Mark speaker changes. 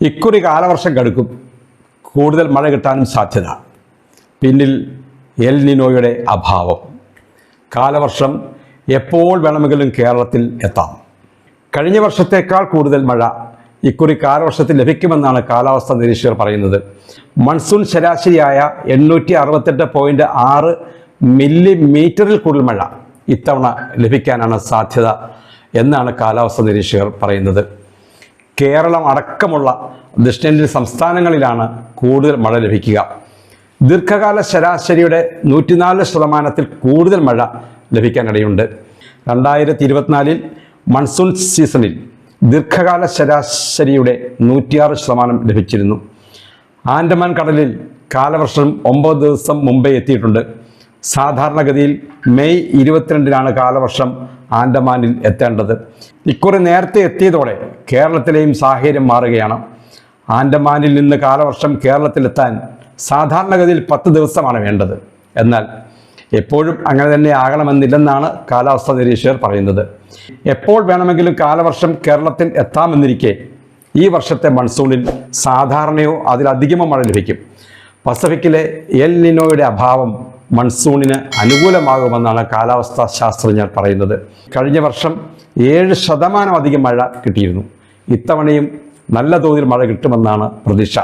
Speaker 1: ഇക്കുറി കാലവർഷം കടുക്കും. കൂടുതൽ മഴ കിട്ടാനും സാധ്യത. പിന്നിൽ എൽ നിനോയുടെ അഭാവം. കാലവർഷം എപ്പോൾ വേണമെങ്കിലും കേരളത്തിൽ എത്താം. കഴിഞ്ഞ വർഷത്തേക്കാൾ കൂടുതൽ മഴ ഇക്കുറി കാലവർഷത്തിൽ ലഭിക്കുമെന്നാണ് കാലാവസ്ഥാ നിരീക്ഷകർ പറയുന്നത്. മൺസൂൺ ശരാശരിയായ എണ്ണൂറ്റി അറുപത്തെട്ട് പോയിന്റ് ആറ് മില്ലിമീറ്ററിൽ കൂടുതൽ മഴ ഇത്തവണ ലഭിക്കാനാണ് സാധ്യത എന്നാണ് കാലാവസ്ഥാ നിരീക്ഷകർ പറയുന്നത്. കേരളം അടക്കമുള്ള ദക്ഷിണേന്ത്യൻ സംസ്ഥാനങ്ങളിലാണ് കൂടുതൽ മഴ ലഭിക്കുക. ദീർഘകാല ശരാശരിയുടെ നൂറ്റിനാല് ശതമാനത്തിൽ കൂടുതൽ മഴ ലഭിക്കാനിടയുണ്ട്. രണ്ടായിരത്തി ഇരുപത്തിനാലിൽ മൺസൂൺ സീസണിൽ ദീർഘകാല ശരാശരിയുടെ നൂറ്റിയാറ് ശതമാനം ലഭിച്ചിരുന്നു. ആൻഡമാൻ കടലിൽ കാലവർഷം ഒമ്പത് ദിവസം മുമ്പേ എത്തിയിട്ടുണ്ട്. സാധാരണഗതിയിൽ മെയ് ഇരുപത്തിരണ്ടിനാണ് കാലവർഷം ആൻഡമാനിൽ എത്തേണ്ടത്. ഇക്കുറി നേരത്തെ എത്തിയതോടെ കേരളത്തിലെയും സാഹചര്യം മാറുകയാണ്. ആൻഡമാനിൽ നിന്ന് കാലവർഷം കേരളത്തിലെത്താൻ സാധാരണഗതിയിൽ പത്ത് ദിവസമാണ് വേണ്ടത്. എന്നാൽ എപ്പോഴും അങ്ങനെ തന്നെ ആകണമെന്നില്ലെന്നാണ് കാലാവസ്ഥാ നിരീക്ഷകർ പറയുന്നത്. എപ്പോൾ വേണമെങ്കിലും കാലവർഷം കേരളത്തിൽ എത്താമെന്നിരിക്കെ ഈ വർഷത്തെ മൺസൂണിൽ സാധാരണയോ അതിലധികമോ മഴ ലഭിക്കും. പസഫിക്കിലെ എൽ നിനോയുടെ അഭാവം മൺസൂണിന് അനുകൂലമാകുമെന്നാണ് കാലാവസ്ഥാ ശാസ്ത്രജ്ഞർ പറയുന്നത്. കഴിഞ്ഞ വർഷം ഏഴ് ശതമാനം അധികം മഴ കിട്ടിയിരുന്നു. ഇത്തവണയും നല്ല തോതിൽ മഴ കിട്ടുമെന്നാണ് പ്രതീക്ഷ.